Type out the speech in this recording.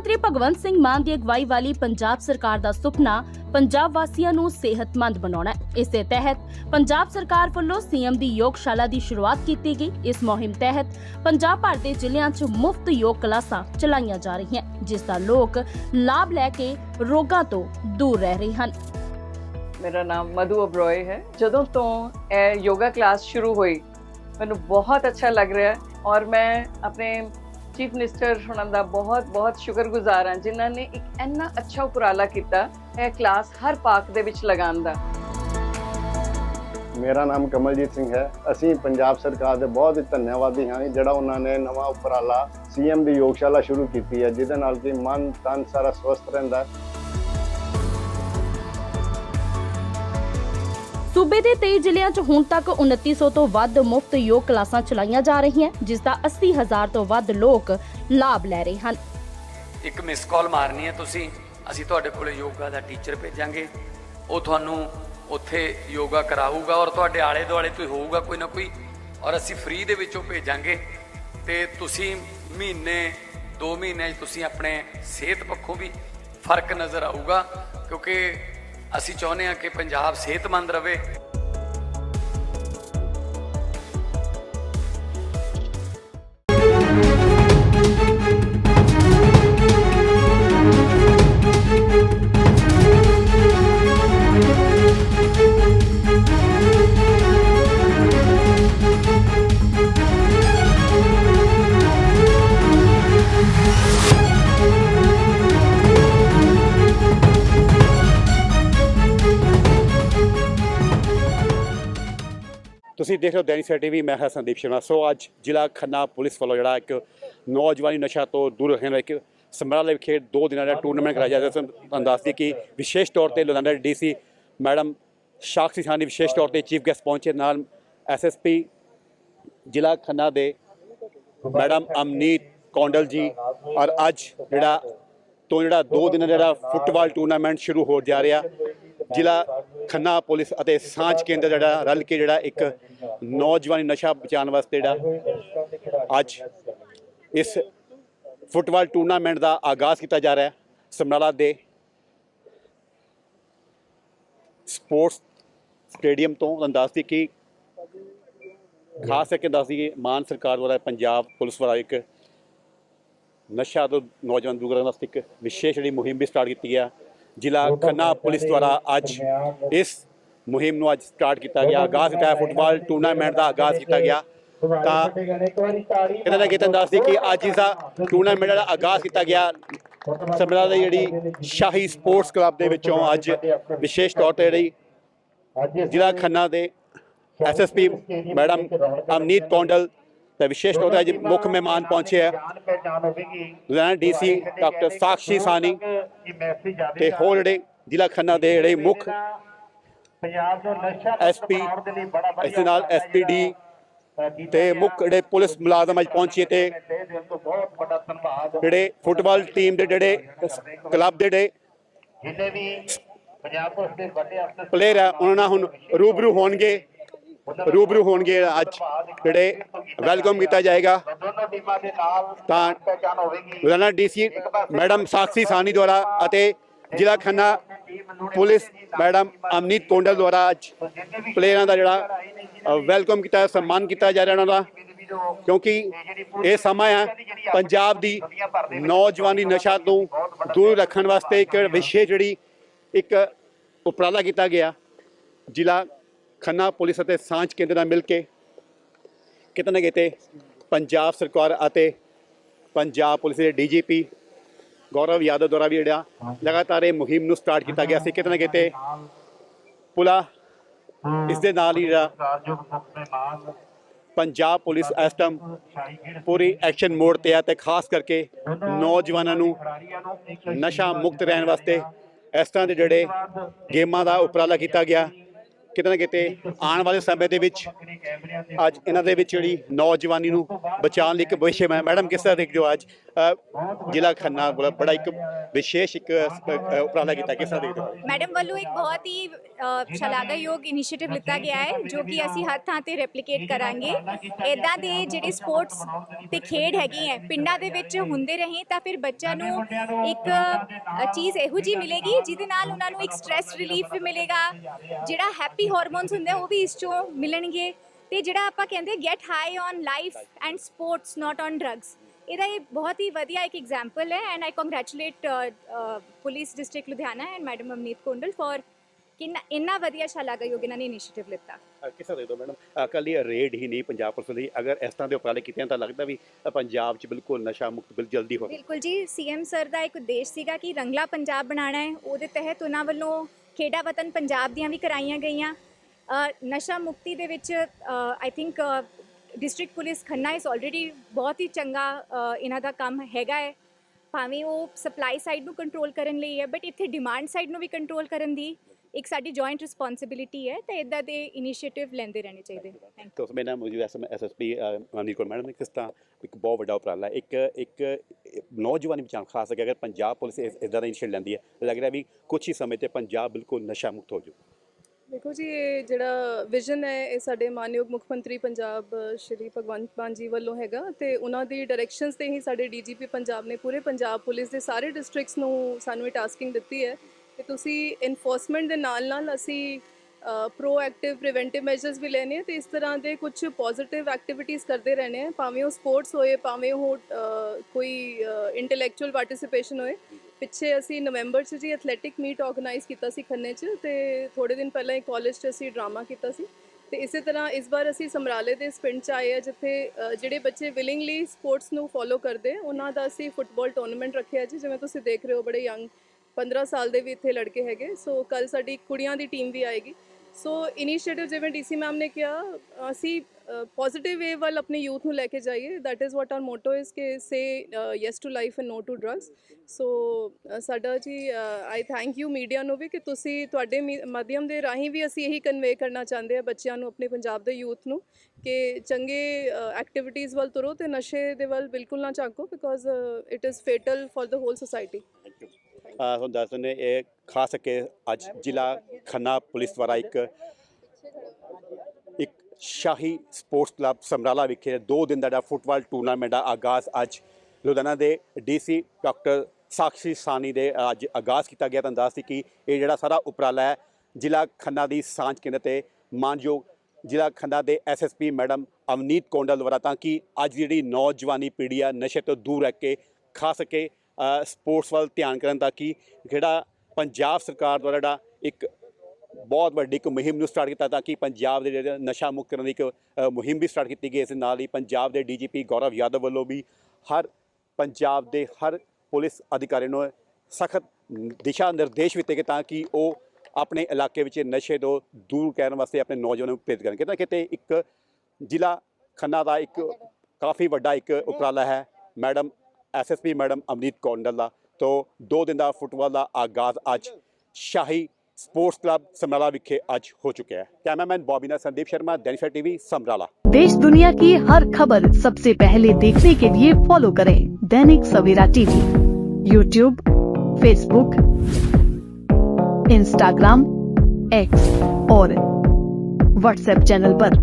ਮੰਤਰੀ ਭਗਵੰਤ ਸਿੰਘ ਮਾਨ ਦੀ ਅਗਵਾਈ ਵਾਲੀ ਪੰਜਾਬ ਸਰਕਾਰ ਦਾ ਸੁਪਨਾ ਪੰਜਾਬ ਵਾਸੀਆਂ ਨੂੰ ਸਿਹਤਮੰਦ ਬਣਾਉਣਾ ਹੈ। ਇਸੇ ਤਹਿਤ ਪੰਜਾਬ ਸਰਕਾਰ ਵੱਲੋਂ ਸੀਐਮ ਦੀ ਯੋਗਸ਼ਾਲਾ ਦੀ ਸ਼ੁਰੂਆਤ ਕੀਤੀ ਗਈ। ਇਸ ਮੁਹਿੰਮ ਤਹਿਤ ਪੰਜਾਬ ਭਰ ਦੇ ਜ਼ਿਲ੍ਹਿਆਂ 'ਚ ਮੁਫਤ ਯੋਗ ਕਲਾਸਾਂ ਚਲਾਈਆਂ ਜਾ ਰਹੀਆਂ ਜਿਸ ਦਾ ਲੋਕ ਲਾਭ ਲੈ ਕੇ ਰੋਗਾਂ ਤੋਂ ਦੂਰ ਰਹਿ ਰਹੇ ਹਨ। ਮੇਰਾ ਨਾਮ ਮਧੂ ਅਬਰੋਏ ਹੈ। ਜਦੋਂ ਤੋਂ ਇਹ ਯੋਗਾ ਕਲਾਸ ਸ਼ੁਰੂ ਹੋਈ, ਮੈਨੂੰ ਬਹੁਤ ਅੱਛਾ ਲੱਗ ਰਿਹਾ ਹੈ ਔਰ ਮੈਂ ਆਪਣੇ ਚੀਫ ਮਿਨਿਸਟਰ ਹੁਣਾਂ ਦਾ ਬਹੁਤ ਬਹੁਤ ਸ਼ੁਕਰਗੁਜ਼ਾਰ ਹਾਂ, ਜਿਨ੍ਹਾਂ ਨੇ ਇੱਕ ਇੰਨਾ ਅੱਛਾ ਉਪਰਾਲਾ ਕੀਤਾ ਇਹ ਕਲਾਸ ਹਰ ਪਾਰਕ ਦੇ ਵਿੱਚ ਲਗਾਉਣ ਦਾ। ਮੇਰਾ ਨਾਮ ਕਮਲਜੀਤ ਸਿੰਘ ਹੈ। ਅਸੀਂ ਪੰਜਾਬ ਸਰਕਾਰ ਦੇ ਬਹੁਤ ਹੀ ਧੰਨਵਾਦੀ ਹਾਂ ਜਿਹੜਾ ਉਹਨਾਂ ਨੇ ਨਵਾਂ ਉਪਰਾਲਾ ਸੀਐਮ ਦੀ ਯੋਗਸ਼ਾਲਾ ਸ਼ੁਰੂ ਕੀਤੀ ਹੈ, ਜਿਹਦੇ ਨਾਲ ਕਿ ਮਨ ਤਨ ਸਾਰਾ ਸਵਸਥ ਰਹਿੰਦਾ ਹੈ। ਸੂਬੇ ਦੇ 23 ਜ਼ਿਲ੍ਹਿਆਂ 'ਚ ਹੁਣ ਤੱਕ 2900 ਤੋਂ ਵੱਧ ਮੁਫਤ ਯੋਗ ਕਲਾਸਾਂ ਚਲਾਈਆਂ ਜਾ ਰਹੀਆਂ, ਜਿਸ ਦਾ 80000 ਤੋਂ ਵੱਧ ਲੋਕ ਲਾਭ ਲੈ ਰਹੇ ਹਨ। ਇੱਕ ਮਿਸ ਕਾਲ ਮਾਰਨੀ ਹੈ ਤੁਸੀਂ। ਅਸੀਂ ਤੁਹਾਡੇ ਕੋਲੇ ਯੋਗਾ ਦਾ ਟੀਚਰ ਭੇਜਾਂਗੇ। ਉਹ ਤੁਹਾਨੂੰ ਉੱਥੇ ਯੋਗਾ ਕਰਾਊਗਾ ਔਰ ਤੁਹਾਡੇ ਆਲੇ ਦੁਆਲੇ ਤੋਂ ਹੋਊਗਾ ਕੋਈ ਨਾ ਕੋਈ, ਔਰ ਅਸੀਂ ਫ੍ਰੀ ਦੇ ਵਿੱਚੋਂ ਭੇਜਾਂਗੇ। ਤੇ ਤੁਸੀਂ ਮਹੀਨੇ 2 ਮਹੀਨੇ 'ਚ ਤੁਸੀਂ ਆਪਣੇ ਸਿਹਤ ਪੱਖੋਂ ਵੀ ਫ਼ਰਕ ਨਜ਼ਰ ਆਊਗਾ, ਕਿਉਂਕਿ ਅਸੀਂ ਚਾਹੁੰਦੇ ਹਾਂ ਕਿ ਪੰਜਾਬ ਸਿਹਤਮੰਦ ਰਹੇ। ਤੁਸੀਂ ਦੇਖ ਰਹੇ ਹੋ ਦੈਨਿਕ ਸਵੇਰਾ ਟੀਵੀ, ਮੈਂ ਹਾਂ ਸੰਦੀਪ ਸ਼ਰਮਾ। ਸੋ ਅੱਜ ਜ਼ਿਲ੍ਹਾ ਖੰਨਾ ਪੁਲਿਸ ਵੱਲੋਂ ਜਿਹੜਾ ਇੱਕ ਨੌਜਵਾਨੀ ਨਸ਼ਾ ਤੋਂ ਦੂਰ ਰਹਿਣ ਲਈ ਇੱਕ ਸਮਰਾਲੇ ਵਿਖੇ ਦੋ ਦਿਨਾਂ ਦਾ ਟੂਰਨਾਮੈਂਟ ਕਰਾਇਆ ਜਾ ਰਿਹਾ। ਸੀ ਤੁਹਾਨੂੰ ਦੱਸਦੀ ਕਿ ਵਿਸ਼ੇਸ਼ ਤੌਰ ਤੇ ਲੁਧਿਆਣਾ ਡੀਸੀ ਮੈਡਮ ਸਾਕਸ਼ੀ ਸਾਨੀ ਵਿਸ਼ੇਸ਼ ਤੌਰ ਤੇ ਚੀਫ ਗੈਸਟ ਪਹੁੰਚੇ। ਨਾਲ ਐਸਐਸਪੀ ਜ਼ਿਲ੍ਹਾ ਖੰਨਾ ਦੇ ਮੈਡਮ ਅਮਨੀਤ ਕੌਂਡਲ ਜੀ ਔਰ ਅੱਜ ਜਿਹੜਾ ਤੋਂ ਜਿਹੜਾ ਦੋ ਦਿਨਾਂ ਦਾ ਜਿਹੜਾ ਫੁੱਟਬਾਲ ਟੂਰਨਾਮੈਂਟ ਸ਼ੁਰੂ ਹੋ ਜਾ ਰਿਹਾ। ਜ਼ਿਲ੍ਹਾ ਖੰਨਾ ਪੁਲਿਸ ਅਤੇ ਸਾਂਝ ਕੇਂਦਰ ਜਿਹੜਾ ਰਲ ਕੇ ਜਿਹੜਾ ਇੱਕ ਨੌਜਵਾਨੀ ਨਸ਼ਾ ਬਚਾਉਣ ਵਾਸਤੇ ਜਿਹੜਾ ਅੱਜ ਇਸ ਫੁੱਟਬਾਲ ਟੂਰਨਾਮੈਂਟ ਦਾ ਆਗਾਜ਼ ਕੀਤਾ ਜਾ ਰਿਹਾ ਹੈ। ਸਮਰਾਲਾ ਦੇ ਸਪੋਰਟਸ ਸਟੇਡੀਅਮ ਤੋਂ ਤੁਹਾਨੂੰ ਦੱਸਦੀ ਕਿ ਖਾਸ ਕਰਕੇ ਦੱਸਦੀ ਕਿ ਮਾਨ ਸਰਕਾਰ ਦੁਆਰਾ ਪੰਜਾਬ ਪੁਲਿਸ ਵਾਲਾ ਇੱਕ ਨਸ਼ਾ ਤੋਂ ਨੌਜਵਾਨ ਦੂਰ ਵਾਸਤੇ ਇੱਕ ਵਿਸ਼ੇਸ਼ ਜਿਹੜੀ ਮੁਹਿੰਮ ਵੀ ਸਟਾਰਟ ਕੀਤੀ ਹੈ ਜ਼ਿਲ੍ਹਾ ਖੰਨਾ ਪੁਲਿਸ ਦੁਆਰਾ ਅੱਜ ਇਸ ਮੁਹਿੰਮ ਨੂੰ ਅੱਜ ਸਟਾਰਟ ਕੀਤਾ ਗਿਆ। ਆਗਾਜ਼ ਕੀਤਾ ਫੁੱਟਬਾਲ ਟੂਰਨਾਮੈਂਟ ਦਾ ਆਗਾਜ਼ ਕੀਤਾ ਗਿਆ। ਤਾਂ ਕਿਤੇ ਨਾ ਕਿਤੇ ਦੱਸਦੀ ਕਿ ਅੱਜ ਇਸ ਦਾ ਟੂਰਨਾਮੈਂਟ ਦਾ ਆਗਾਜ਼ ਕੀਤਾ ਗਿਆ। ਸਮਰਾ ਦੀ ਜਿਹੜੀ ਸ਼ਾਹੀ ਸਪੋਰਟਸ ਕਲੱਬ ਦੇ ਵਿੱਚੋਂ ਅੱਜ ਵਿਸ਼ੇਸ਼ ਤੌਰ ਤੇ ਜਿਹੜੀ ਜ਼ਿਲ੍ਹਾ ਖੰਨਾ ਦੇ ਐਸਐਸਪੀ ਮੈਡਮ ਅਮਨੀਤ ਕੌਂਡਲ ਤੇ ਵਿਸ਼ੇਸ਼ ਤੌਰ ਤੇ ਅੱਜ ਮੁੱਖ ਮਹਿਮਾਨ ਪਹੁੰਚੇ ਹੈ ਲੁਧਿਆਣਾ ਡੀਸੀ ਡਾਕਟਰ ਸਾਕਸ਼ੀ ਸਾਨੀ ਤੇ ਹੋਰ ਜਿਹੜੇ ਜ਼ਿਲ੍ਹਾ ਖੰਨਾ ਦੇ ਜਿਹੜੇ ਮੁੱਖ ਪੰਜਾਬ ਜੋ ਨਸ਼ਾ ਇਸ ਨਾਲ ਐਸਪੀਡੀ ਤੇ ਮੁੱਖ ਜਿਹੜੇ ਪੁਲਿਸ ਮੁਲਾਜ਼ਮ ਅੱਜ ਪਹੁੰਚੇ ਤੇ ਜਿਹੜੇ ਫੁੱਟਬਾਲ ਟੀਮ ਦੇ ਜਿਹੜੇ ਕਲੱਬ ਦੇ ਜਿਹੜੇ ਜਿੰਨੇ ਵੀ ਪੰਜਾਬ ਪੁਲਿਸ ਦੇ ਵੱਡੇ ਅਫਸਰ ਪਲੇਅਰ ਆ ਉਹਨਾਂ ਨਾਲ ਹੁਣ ਰੂਬਰੂ ਹੋਣਗੇ। ਰੂਬਰੂ ਹੋਣਗੇ ਅੱਜ ਜਿਹੜੇ ਵੈਲਕਮ ਕੀਤਾ ਜਾਏਗਾ। ਤਾਂ ਪਹਿਚਾਨ ਹੋਵੇਗੀ ਲੁਧਿਆਣਾ ਡੀਸੀ ਮੈਡਮ ਸਾਕਸ਼ੀ ਸਾਨੀ ਦੁਆਰਾ ਅਤੇ ਜ਼ਿਲ੍ਹਾ ਖੰਨਾ ਪੁਲਿਸ ਮੈਡਮ ਅਮਨੀਤ ਕੋਂਡਲ ਦੁਆਰਾ ਅੱਜ ਪਲੇਅਰਾਂ ਦਾ ਜਿਹੜਾ ਵੈਲਕਮ ਕੀਤਾ, ਸਨਮਾਨ ਕੀਤਾ ਜਾ ਰਿਹਾ ਉਹਨਾਂ ਦਾ। ਕਿਉਂਕਿ ਇਹ ਸਮਾਂ ਹੈ ਪੰਜਾਬ ਦੀ ਨੌਜਵਾਨੀ ਨਸ਼ਾ ਤੋਂ ਦੂਰ ਰੱਖਣ ਵਾਸਤੇ ਇੱਕ ਵਿਸ਼ੇਸ਼ ਜਿਹੜੀ ਇੱਕ ਉਪਰਾਲਾ ਕੀਤਾ ਗਿਆ। ਜ਼ਿਲ੍ਹਾ ਖੰਨਾ ਪੁਲਿਸ ਅਤੇ ਸਾਂਝ ਕੇਂਦਰ ਨਾਲ ਮਿਲ ਕੇ ਕਿਤੇ ਨਾ ਕਿਤੇ ਪੰਜਾਬ ਸਰਕਾਰ ਅਤੇ ਪੰਜਾਬ ਪੁਲਿਸ ਦੇ ਡੀਜੀਪੀ ਗੌਰਵ ਯਾਦਵ ਦੁਆਰਾ ਵੀ ਜਿਹੜਾ ਲਗਾਤਾਰ ਇਹ ਮੁਹਿੰਮ ਨੂੰ ਸਟਾਰਟ ਕੀਤਾ ਗਿਆ ਸੀ। ਕਿਤੇ ਨਾ ਕਿਤੇ ਪੁਲਾ ਇਸ ਦੇ ਨਾਲ ਹੀ ਜਿਹੜਾ ਪੰਜਾਬ ਪੁਲਿਸ ਇਸ ਟਾਈਮ ਪੂਰੀ ਐਕਸ਼ਨ ਮੋਡ ਤੇ ਹੈ ਤੇ ਖਾਸ ਕਰਕੇ ਨੌਜਵਾਨਾਂ ਨੂੰ ਨਸ਼ਾ ਮੁਕਤ ਰਹਿਣ ਵਾਸਤੇ ਇਸ ਤਰ੍ਹਾਂ ਦੇ ਜਿਹੜੇ ਗੇਮਾਂ ਦਾ ਉਪਰਾਲਾ ਕੀਤਾ ਗਿਆ। ਕਿਤੇ ਨਾ ਕਿਤੇ ਆਉਣ ਵਾਲੇ ਸਮੇਂ ਦੇ ਵਿੱਚ ਅੱਜ ਇਹਨਾਂ ਦੇ ਵਿੱਚ ਜਿਹੜੀ ਨੌਜਵਾਨੀ ਨੂੰ ਬਚਾਉਣ ਲਈ ਇੱਕ ਵਿਸ਼ੇ ਮੈਡਮ, ਕਿਸ ਤਰ੍ਹਾਂ ਦੇਖਦੇ ਹੋ ਅੱਜ? ਜ਼ਿਲ੍ਹਾ ਖੰਨਾ ਬੜਾ ਬੜਾ ਇੱਕ ਵਿਸ਼ੇਸ਼ ਇੱਕ ਉਪਰਾਲਾ ਕੀਤਾ, ਕਿਸ ਤਰ੍ਹਾਂ ਦੇਖਦੇ ਹੋ? ਮੈਡਮ ਵੱਲੋਂ ਇੱਕ ਬਹੁਤ ਹੀ ਸ਼ਲਾਘਾਯੋਗ ਇਨੀਸ਼ੀਏਟਿਵ ਲਿੱਤਾ ਗਿਆ ਹੈ, ਜੋ ਕਿ ਅਸੀਂ ਹਰ ਥਾਂ ਤੇ ਰੈਪਲੀਕੇਟ ਕਰਾਂਗੇ। ਇਦਾਂ ਦੇ ਜਿਹੜੇ ਸਪੋਰਟਸ ਤੇ ਖੇਡ ਹੈਗੀ ਹੈ, ਪਿੰਡਾਂ ਦੇ ਵਿੱਚ ਹੁੰਦੇ ਰਹੇ ਤਾਂ ਫਿਰ ਬੱਚਿਆਂ ਨੂੰ ਇੱਕ ਚੀਜ਼ ਇਹੋ ਜੀ ਮਿਲੇਗੀ ਜਿਹਦੇ ਨਾਲ ਉਹਨਾਂ ਨੂੰ ਇੱਕ ਸਟ੍ਰੈਸ ਰਿਲੀਫ ਵੀ ਮਿਲੇਗਾ, ਜਿਹੜਾ ਹੈਪੀ ਹਾਰਮੋਨਸ ਹੁੰਦੇ ਆ, ਉਹ ਵੀ ਇਸ ਚੋਂ ਮਿਲਣਗੇ। ਤੇ ਜਿਹੜਾ ਆਪਾਂ ਕਹਿੰਦੇ get high on life and sports not on drugs ਇਹਦਾ ਇਹ ਬਹੁਤ ਹੀ ਵਧੀਆ ਇੱਕ ਐਗਜ਼ਾਮਪਲ ਹੈ and I congratulate police district Ludhiana and madam Amneet Kondal for ਕਿੰਨਾ ਇੰਨਾ ਵਧੀਆ ਸ਼ਲਾਘਾਯੋਗ ਇਹਨਾਂ ਨੇ ਇਨੀਸ਼ੀਏਟਿਵ ਲਿੱਤਾ। ਕਿਸ ਦੇਖਦੇ ਹੋ ਮੈਡਮ? ਕੱਲੀ ਰੇਡ ਹੀ ਨਹੀਂ ਪੰਜਾਬ ਪੁਲਿਸ ਲਈ ਅਗਰ ਇਸ ਤਰ੍ਹਾਂ ਦੇ ਉਪਰਾਲੇ ਕੀਤੇ ਤਾਂ ਲੱਗਦਾ ਵੀ ਪੰਜਾਬ 'ਚ ਬਿਲਕੁਲ ਨਸ਼ਾ ਮੁਕਤ ਬਿਲ ਜਲਦੀ ਹੋ ਬਿਲਕੁਲ ਜੀ ਸੀਐਮ ਸਰ ਦਾ ਇੱਕ ਉਦੇਸ਼ ਸੀਗਾ ਕਿ ਰੰਗਲਾ ਪੰਜਾਬ ਬਣਾਉਣਾ ਹੈ। ਉਹਦੇ ਤਹਿਤ ਉਹਨਾਂ ਵੱਲੋਂ ਖੇਡਾ ਵਤਨ ਪੰਜਾਬ ਦੀਆਂ ਵੀ ਕਰਾਈਆਂ ਗਈਆਂ। ਨਸ਼ਾ ਮੁਕਤੀ ਦੇ ਵਿੱਚ I think district police Khanna ਇਸ ਆਲਰੇਡੀ ਬਹੁਤ ਹੀ ਚੰਗਾ ਇਹਨਾਂ ਦਾ ਕੰਮ ਹੈਗਾ ਹੈ। ਭਾਵੇਂ ਉਹ ਸਪਲਾਈ ਸਾਈਡ ਨੂੰ ਕੰਟਰੋਲ ਕਰਨ ਲਈ ਹੈ ਬਟ ਇੱਥੇ ਡਿਮਾਂਡ ਸਾਈਡ ਨੂੰ ਵੀ ਕੰਟਰੋਲ ਕਰਨ ਦੀ ਇੱਕ ਸਾਡੀ ਜੁਆਇੰਟ ਰਿਸਪੌਂਸਿਬਿਲਿਟੀ ਹੈ ਤਾਂ ਇਦਾਂ ਦੇ ਇਨੀਸ਼ੀਏਟਿਵ ਲੈਂਦੇ ਰਹਿਣੇ ਚਾਹੀਦੇ। ਥੈਂਕ ਤਾਂ ਉਸ ਮੇਰਾ ਮੌਜੂਦ ਐਸਐਸਪੀ ਮਨਦੀਪ ਕੌਰ ਮੈਡਮ ਨੇ ਕਿਸ ਤਰ੍ਹਾਂ ਇੱਕ ਬਹੁਤ ਵੱਡਾ ਉਪਰਾਲਾ ਹੈ। ਇੱਕ ਇੱਕ ਨੌਜਵਾਨੀ ਬਚਾਉਣ ਖਾਸ ਕਰਕੇ ਅਗਰ ਪੰਜਾਬ ਪੁਲਿਸ ਇਦਾਂ ਦਾ ਇਨੀਸ਼ੀਏਟਿਵ ਲੈਂਦੀ ਹੈ ਲੱਗ ਰਿਹਾ ਵੀ ਕੁਝ ਹੀ ਸਮੇਂ ਤੇ ਪੰਜਾਬ ਬਿਲਕੁਲ ਨਸ਼ਾ ਮੁਕਤ ਹੋ ਜਾਊ। ਦੇਖੋ ਜੀ ਇਹ ਜਿਹੜਾ ਵਿਜ਼ਨ ਹੈ ਇਹ ਸਾਡੇ ਮਾਨਯੋਗ ਮੁੱਖ ਮੰਤਰੀ ਪੰਜਾਬ ਸ਼੍ਰੀ ਭਗਵੰਤ ਮਾਨ ਜੀ ਵੱਲੋਂ ਹੈਗਾ ਤੇ ਉਹਨਾਂ ਦੀ ਡਾਇਰੈਕਸ਼ਨਸ ਤੇ ਹੀ ਸਾਡੇ ਡੀਜੀਪੀ ਪੰਜਾਬ ਨੇ ਪੂਰੇ ਪੰਜਾਬ ਪੁਲਿਸ ਦੇ ਸਾਰੇ ਡਿਸਟ੍ਰਿਕਟਸ ਨੂੰ ਸਾਨੂੰ ਇਹ ਟਾਸਕਿੰਗ ਦਿੱਤੀ ਹੈ। ਕਿ ਤੁਸੀਂ ਇਨਫੋਰਸਮੈਂਟ ਦੇ ਨਾਲ ਨਾਲ ਅਸੀਂ ਪ੍ਰੋਐਕਟਿਵ ਪ੍ਰੀਵੈਂਟਿਵ ਮੈਜਰਸ ਵੀ ਲੈਣੇ ਆ ਤੇ ਇਸ ਤਰ੍ਹਾਂ ਦੇ ਕੁਝ ਪੋਜ਼ਿਟਿਵ ਐਕਟੀਵਿਟੀਜ਼ ਕਰਦੇ ਰਹਿਣੇ ਆ, ਭਾਵੇਂ ਉਹ ਸਪੋਰਟਸ ਹੋਏ, ਭਾਵੇਂ ਉਹ ਕੋਈ ਇੰਟੈਲੈਕਚੁਅਲ ਪਾਰਟਿਸਿਪੇਸ਼ਨ ਹੋਏ। ਪਿੱਛੇ ਅਸੀਂ ਨਵੰਬਰ 'ਚ ਜੀ ਐਥਲੈਟਿਕ ਮੀਟ ਆਰਗੇਨਾਈਜ਼ ਕੀਤਾ ਸੀ ਖੰਨੇ 'ਚ ਤੇ ਥੋੜੇ ਦਿਨ ਪਹਿਲਾਂ ਹੀ ਕਾਲਜ 'ਚ ਅਸੀਂ ਡਰਾਮਾ ਕੀਤਾ ਸੀ। ਤੇ ਇਸੇ ਤਰ੍ਹਾਂ ਇਸ ਵਾਰ ਅਸੀਂ ਸਮਰਾਲੇ ਦੇ ਇਸ ਪਿੰਡ 'ਚ ਆਏ ਆ ਜਿੱਥੇ ਜਿਹੜੇ ਬੱਚੇ ਵਿਲਿੰਗਲੀ ਸਪੋਰਟਸ ਨੂੰ ਫੋਲੋ ਕਰਦੇ ਉਹਨਾਂ ਦਾ ਅਸੀਂ ਫੁੱਟਬਾਲ ਟੂਰਨਾਮੈਂਟ ਰੱਖਿਆ ਜੀ, ਜਿਵੇਂ ਤੁਸੀਂ ਦੇਖ ਰਹੇ ਹੋ, ਬੜੇ ਯੰਗ 15 ਸਾਲ ਦੇ ਵੀ ਇੱਥੇ ਲੜਕੇ ਹੈਗੇ ਸੋ ਕੱਲ ਸਾਡੀ ਕੁੜੀਆਂ ਦੀ ਟੀਮ ਵੀ ਆਏਗੀ। ਸੋ ਇਨੀਸ਼ੀਏਟਿਵ ਜਿਵੇਂ ਡੀਸੀ ਮੈਮ ਨੇ ਕਿਹਾ ਅਸੀਂ ਪੋਜ਼ਿਟਿਵ ਵੇ ਵੱਲ ਆਪਣੇ ਯੂਥ ਨੂੰ ਲੈ ਕੇ ਜਾਈਏ। That is what our motto is ਕਿ say yes to life and no to drugs so ਸਾਡਾ ਜੀ ਆਈ ਥੈਂਕ ਯੂ ਮੀਡੀਆ ਨੂੰ ਵੀ ਕਿ ਤੁਸੀਂ ਤੁਹਾਡੇ ਮੀ- ਮਾਧਿਅਮ ਦੇ ਰਾਹੀਂ ਵੀ ਅਸੀਂ ਇਹੀ ਕਨਵੇ ਕਰਨਾ ਚਾਹੁੰਦੇ ਆ ਬੱਚਿਆਂ ਨੂੰ ਆਪਣੇ ਪੰਜਾਬ ਦੇ ਯੂਥ ਨੂੰ ਕਿ ਚੰਗੇ ਐਕਟੀਵਿਟੀਜ਼ ਵੱਲ ਤੁਰੋ ਤੇ ਨਸ਼ੇ ਦੇ ਵੱਲ ਬਿਲਕੁਲ ਨਾ ਝਾਕੋ because it is fatal for the whole society uh, ਤੁਹਾਨੂੰ ਦੱਸ ਦਿੰਦੇ, ਇਹ ਖਾਸ ਕਰਕੇ ਅੱਜ ਜ਼ਿਲ੍ਹਾ ਖੰਨਾ ਪੁਲਿਸ ਦੁਆਰਾ ਇੱਕ ਇੱਕ ਸ਼ਾਹੀ ਸਪੋਰਟਸ ਕਲੱਬ ਸਮਰਾਲਾ ਵਿਖੇ ਦੋ ਦਿਨ ਦਾ ਜਿਹੜਾ ਫੁੱਟਬਾਲ ਟੂਰਨਾਮੈਂਟ ਦਾ ਆਗਾਜ਼ ਅੱਜ ਲੁਧਿਆਣਾ ਦੇ ਡੀਸੀ ਡਾਕਟਰ ਸਾਕਸ਼ੀ ਸਾਨੀ ਦੇ ਅੱਜ ਆਗਾਜ਼ ਕੀਤਾ ਗਿਆ। ਤਾਂ ਦੱਸਦੀ ਕਿ ਇਹ ਜਿਹੜਾ ਸਾਰਾ ਉਪਰਾਲਾ ਹੈ, ਜ਼ਿਲ੍ਹਾ ਖੰਨਾ ਦੀ ਸਾਂਝ ਕੇਂਦਰ ਤੇ ਮਾਨਯੋਗ ਜ਼ਿਲ੍ਹਾ ਖੰਨਾ ਦੇ ਐਸਐਸਪੀ ਮੈਡਮ ਅਵਨੀਤ ਕੋਂਡਲ ਦੁਆਰਾ ਤਾਂ ਕਿ ਅੱਜ ਜਿਹੜੀ ਨੌਜਵਾਨੀ ਪੀੜ੍ਹੀ ਆ, ਨਸ਼ੇ ਤੋਂ ਦੂਰ ਰਹਿ ਕੇ, ਖਾਸ ਕਰਕੇ ਸਪੋਰਟਸ ਵੱਲ ਧਿਆਨ ਕਰਨ ਤਾਂ ਕਿ ਜਿਹੜਾ ਪੰਜਾਬ ਸਰਕਾਰ ਦੁਆਰਾ ਜਿਹੜਾ ਇੱਕ ਬਹੁਤ ਵੱਡੀ ਇੱਕ ਮੁਹਿੰਮ ਨੂੰ ਸਟਾਰਟ ਕੀਤਾ ਤਾਂ ਕਿ ਪੰਜਾਬ ਦੇ ਜਿਹੜੇ ਨਸ਼ਾ ਮੁਕਤ ਕਰਨ ਦੀ ਇੱਕ ਮੁਹਿੰਮ ਵੀ ਸਟਾਰਟ ਕੀਤੀ ਗਈ, ਇਸ ਦੇ ਨਾਲ ਹੀ ਪੰਜਾਬ ਦੇ ਡੀਜੀਪੀ ਗੌਰਵ ਯਾਦਵ ਵੱਲੋਂ ਵੀ ਹਰ ਪੰਜਾਬ ਦੇ ਹਰ ਪੁਲਿਸ ਅਧਿਕਾਰੀ ਨੂੰ ਸਖਤ ਦਿਸ਼ਾ ਨਿਰਦੇਸ਼ ਦਿੱਤੇ ਗਏ ਤਾਂ ਕਿ ਉਹ ਆਪਣੇ ਇਲਾਕੇ ਵਿੱਚ ਨਸ਼ੇ ਤੋਂ ਦੂਰ ਕਰਨ ਵਾਸਤੇ ਆਪਣੇ ਨੌਜਵਾਨਾਂ ਨੂੰ ਪ੍ਰੇਰਿਤ ਕਰਨ। ਕਿਤੇ ਨਾ ਕਿਤੇ ਇੱਕ ਜ਼ਿਲ੍ਹਾ ਖੰਨਾ ਦਾ ਇੱਕ ਕਾਫੀ ਵੱਡਾ ਇੱਕ ਉਪਰਾਲਾ ਹੈ। Madam S S P madam Amrit Kaur का तो दो दिन का फुटबॉल का आगाज़ ਅੱਜ शाही स्पोर्ट्स क्लब समराला विखे आज हो चुके हैं कैमरामैन बॉबीना संदीप शर्मा डेनिशा टीवी समराला देश दुनिया की हर खबर सबसे पहले देखने के लिए फॉलो करें Dainik Savera TV YouTube Facebook Instagram X और व्हाट्सएप चैनल पर।